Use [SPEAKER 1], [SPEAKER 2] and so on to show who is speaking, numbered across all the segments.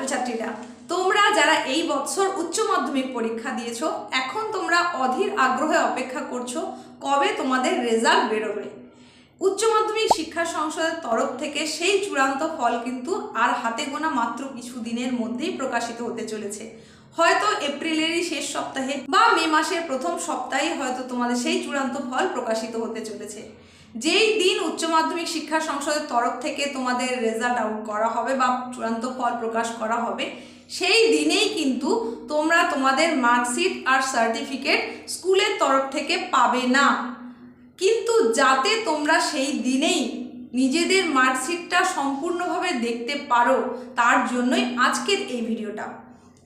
[SPEAKER 1] ছাত্রছাত্রীরা, তোমরা যারা এই বছর উচ্চ মাধ্যমিক পরীক্ষা দিয়েছ, এখন তোমরা অধীর আগ্রহে অপেক্ষা করছ কবে তোমাদের রেজাল্ট বেরোবে। উচ্চ মাধ্যমিক শিক্ষা সংসদের তরফ থেকে সেই চূড়ান্ত ফল কিন্তু আর হাতে গোনা মাত্র কিছু দিনের মধ্যেই প্রকাশিত হতে চলেছে। হয়তো এপ্রিলেরই শেষ সপ্তাহে বা মে মাসের প্রথম সপ্তাহে হয়তো তোমাদের সেই চূড়ান্ত ফল প্রকাশিত হতে চলেছে। যেই দিন উচ্চ মাধ্যমিক শিক্ষা সংসদের তরফ থেকে তোমাদের রেজাল্ট আউট করা হবে বা চূড়ান্ত ফল প্রকাশ করা হবে, সেই দিনেই কিন্তু তোমরা তোমাদের মার্কশিট আর সার্টিফিকেট স্কুলের তরফ থেকে পাবে না। কিন্তু যাতে তোমরা সেই দিনেই নিজেদের মার্কশিটটা সম্পূর্ণভাবে দেখতে পারো, তার জন্যই আজকের এই ভিডিওটা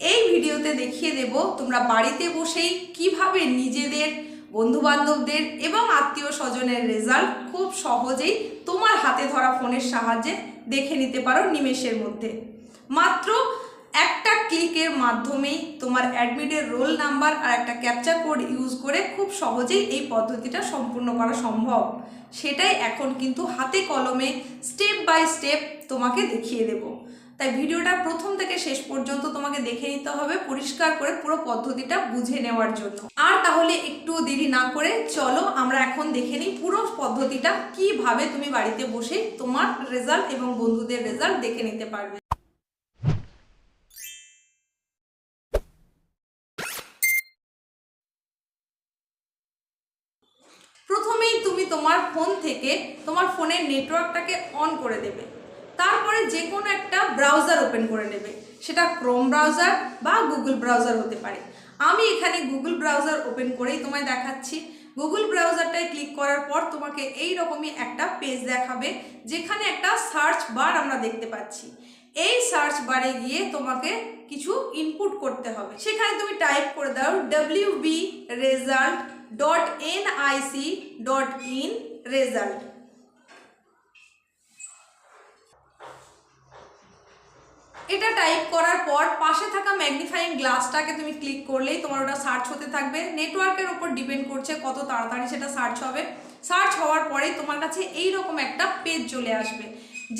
[SPEAKER 1] এই ভিডিওতে দেখিয়ে দেব তোমরা বাড়িতে বসেই কীভাবে নিজেদের বন্ধুবান্ধবদের এবং আত্মীয় স্বজনের রেজাল্ট খুব সহজেই তোমার হাতে ধরা ফোনের সাহায্যে দেখে নিতে পারো নিমেষের মধ্যে। মাত্র একটা ক্লিকের মাধ্যমেই তোমার অ্যাডমিটের রোল নাম্বার আর একটা ক্যাপচার কোড ইউজ করে খুব সহজেই এই পদ্ধতিটা সম্পূর্ণ করা সম্ভব। সেটাই এখন কিন্তু হাতে কলমে স্টেপ বাই স্টেপ তোমাকে দেখিয়ে দেব। তাই ভিডিওটা প্রথম থেকে শেষ পর্যন্ত তোমাকে দেখে নিতে হবে পরিষ্কার করে পুরো পদ্ধতিটা বুঝে নেওয়ার জন্য। তাহলে একটু দেরি না করে চলো, আমরা এখন দেখে নিই পুরো পদ্ধতিটা, কীভাবে তুমি বাড়িতে বসে তোমার রেজাল্ট এবং বন্ধুদের রেজাল্ট দেখে নিতে পারবে। প্রথমেই তুমি তোমার ফোন থেকে তোমার ফোনের নেটওয়ার্কটাকে অন করে দেবে। তারপরে যে কোনো একটা ব্রাউজার ওপেন করে নেবে। সেটা ক্রোম ব্রাউজার বা গুগল ব্রাউজার হতে পারে। আমি এখানে গুগল ব্রাউজার ওপেন করেই তোমায় দেখাচ্ছি। গুগল ব্রাউজারটায় ক্লিক করার পর তোমাকে এই রকমই একটা পেজ দেখাবে, যেখানে একটা সার্চ বার আমরা দেখতে পাচ্ছি। এই সার্চ বারে গিয়ে তোমাকে কিছু ইনপুট করতে হবে। সেখানে তুমি টাইপ করে দাও W B result dot N IC dot in result এটা টাইপ করার পর পাশে থাকা ম্যাগনিফাইং গ্লাসটাকে তুমি ক্লিক করলেই তোমার ওটা সার্চ হতে থাকবে। নেটওয়ার্কের ওপর ডিপেন্ড করছে কত তাড়াতাড়ি সেটা সার্চ হবে। সার্চ হওয়ার পরেই তোমার কাছে এই রকম একটা পেজ চলে আসবে,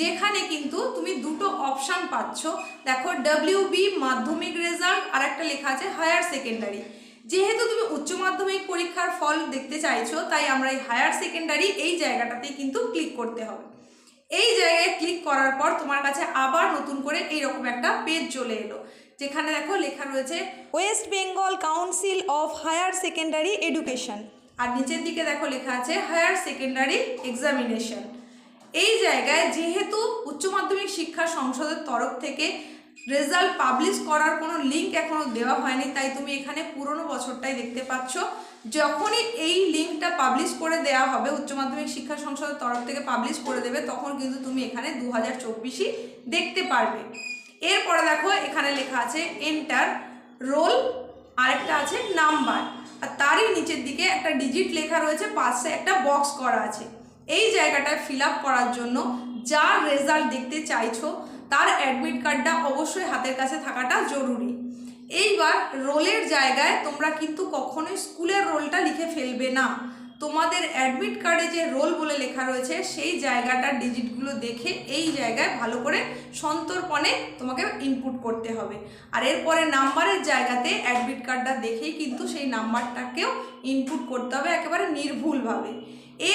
[SPEAKER 1] যেখানে কিন্তু তুমি দুটো অপশান পাচ্ছ। দেখো ডাব্লিউ মাধ্যমিক রেজাল্ট আর একটা লেখা আছে হায়ার সেকেন্ডারি যেহেতু তুমি উচ্চ মাধ্যমিক পরীক্ষার ফল দেখতে চাইছো, তাই আমরা এই হায়ার সেকেন্ডারি এই জায়গাটাতেই কিন্তু ক্লিক করতে হবে। এই জায়গায় ক্লিক করার পর তোমার কাছে আবার নতুন করে এইরকম একটা পেজ চলে এলো। যেখানে দেখো লেখা রয়েছে West Bengal Council of Higher Secondary Education আর নিচের দিকে দেখো লেখা আছে হায়ার সেকেন্ডারি এক্সামিনেশন এই জায়গায় যেহেতু উচ্চ মাধ্যমিক শিক্ষা সংসদের তরফ থেকে রেজাল্ট পাবলিশ করার কোনো লিঙ্ক এখনও দেওয়া হয়নি, তাই তুমি এখানে পুরনো বছরটাই দেখতে পাচ্ছ। যখনই এই লিঙ্কটা পাবলিশ করে দেওয়া হবে, উচ্চ মাধ্যমিক শিক্ষা সংসদের তরফ থেকে পাবলিশ করে দেবে, তখন কিন্তু তুমি এখানে দু হাজার দেখতে পারবে। এরপরে দেখো, এখানে লেখা আছে এন্টার রোল আরেকটা আছে নাম্বার আর তারই নিচের দিকে একটা ডিজিট লেখা রয়েছে, পাশে একটা বক্স করা আছে। এই জায়গাটায় ফিল করার জন্য যার রেজাল্ট দেখতে চাইছো, তার অ্যাডমিট কার্ডটা অবশ্যই হাতের কাছে থাকাটা জরুরি। এইবার রোলের জায়গায় তোমরা কিন্তু কখনোই স্কুলের রোলটা লিখে ফেলবে না। তোমাদের অ্যাডমিট কার্ডে যে রোল বলে লেখা রয়েছে, সেই জায়গাটার ডিজিটগুলো দেখে এই জায়গায় ভালো করে সন্তর্পণে তোমাকে ইনপুট করতে হবে। আর এরপরে নাম্বারের জায়গাতে অ্যাডমিট কার্ডটা দেখেই কিন্তু সেই নাম্বারটাকেও ইনপুট করতে হবে একেবারে নির্ভুলভাবে।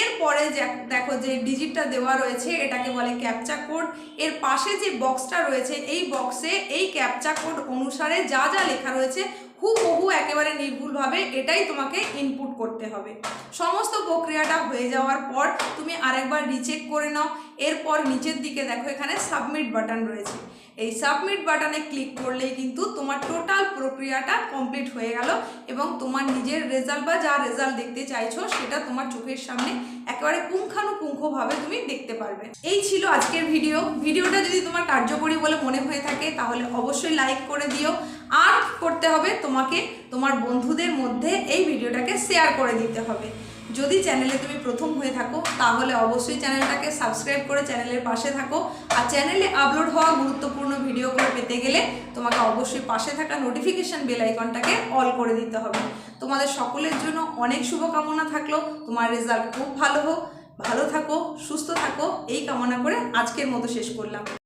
[SPEAKER 1] এরপরে দেখো যে ডিজিটটা দেওয়া রয়েছে, এটাকে বলে ক্যাপচা কোড এর পাশে যে বক্সটা রয়েছে, এই বক্সে এই ক্যাপচা কোড অনুসারে যা যা লেখা রয়েছে হুবহু একেবারে নির্ভুলভাবে এটাই তোমাকে ইনপুট করতে হবে। সমস্ত প্রক্রিয়াটা হয়ে যাওয়ার পর তুমি আরেকবার রিচেক করে নাও। এরপর নিচের দিকে দেখো এখানে সাবমিট বাটন রয়েছে। এই সাবমিট বাটনে ক্লিক করলেই কিন্তু তোমার টোটাল প্রক্রিয়াটা কমপ্লিট হয়ে গেল এবং তোমার নিজের রেজাল্ট বা যা রেজাল্ট দেখতে চাইছো সেটা তোমার চোখের সামনে একেবারে পুঙ্খানুপুঙ্খভাবে তুমি দেখতে পারবে। এই ছিল আজকের ভিডিও ভিডিওটা যদি তোমার কার্যকরী বলে মনে হয়ে থাকে তাহলে অবশ্যই লাইক করে দিও। আর করতে হবে তোমাকে, তোমার বন্ধুদের মধ্যে এই ভিডিওটাকে শেয়ার করে দিতে হবে। যদি চ্যানেলে তুমি প্রথম হয়ে থাকো, তাহলে অবশ্যই চ্যানেলটাকে সাবস্ক্রাইব করে চ্যানেলের পাশে থাকো। আর চ্যানেলে আপলোড হওয়া গুরুত্বপূর্ণ ভিডিওগুলো পেতে গেলে তোমাকে অবশ্যই পাশে থাকা নোটিফিকেশন বেল আইকনটাকে অল করে দিতে হবে। তোমাদের সকলের জন্য অনেক শুভকামনা থাকল। তোমার রেজাল্ট খুব ভালো হোক। ভালো থাকো, সুস্থ থাকো। এই কামনা করে আজকের মতো শেষ করলাম।